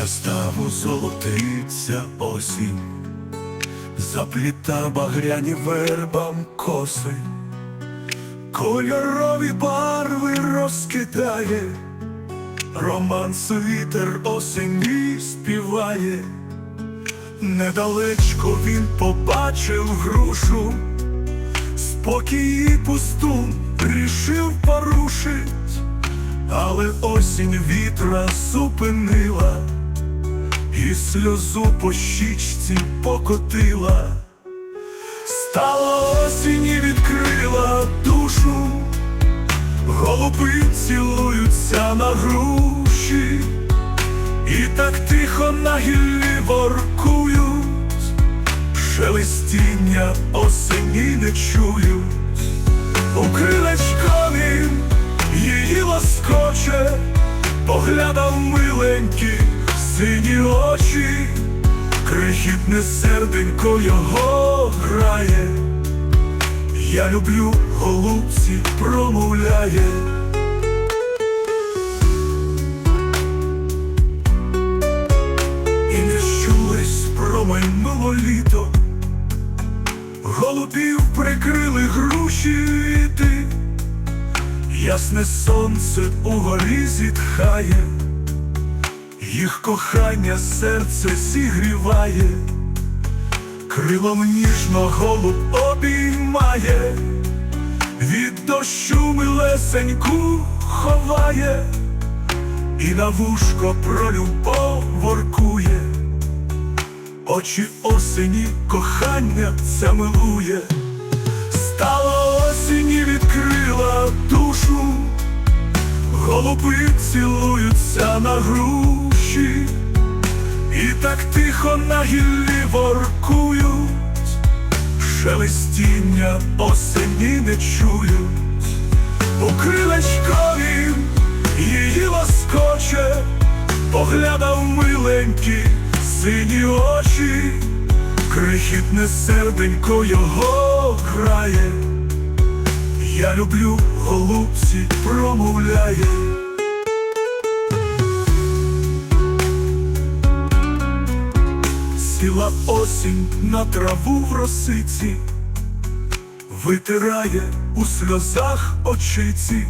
Біля ставу золотиться осінь, запліта багряні вербам коси, кольорові барви розкидає, романс вітер осені співає, недалечко він побачив грушу, спокій і пустун рішив порушить. Але осінь вітра зупинила, і сльозу по щічці покотила, стала осінь і відкрила душу, голуби цілуються на груші, і так тихо на гіллі воркують, шелестіння осені не чують, у крилечкові її лоскоче, поглядав миленькі сині очі, крихітне серденько його грає, я люблю голубці, промовляє. І не щулось промайнуло літо, голубів прикрили груші віти. Ясне сонце угорі зітхає, їх кохання серце зігріває, крилом ніжно голуб обіймає, від дощу милесеньку ховає, і на вушко про любов воркує, очі осені кохання це милує. Стала осінь і відкрила душу, голуби цілуються на груші, і так тихо на гіллі воркують, шелестіння осені не чують, у крилечкові її лоскоче, поглядав миленькі сині очі. Крихітне серденько його грає, я люблю голубці, промовляє. Сіла осінь на траву в росиці, витирає у сльозах очиці,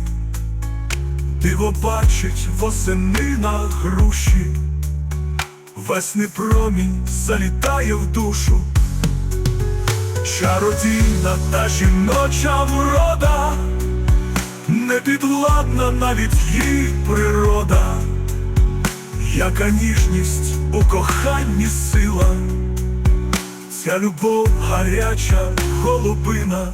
диво бачить восени на груші. Весни промінь залітає в душу, чародійна та жіноча врода, непідвладна навіть їй природа, яка ніжність у коханні сила, ця любов гаряча голубина.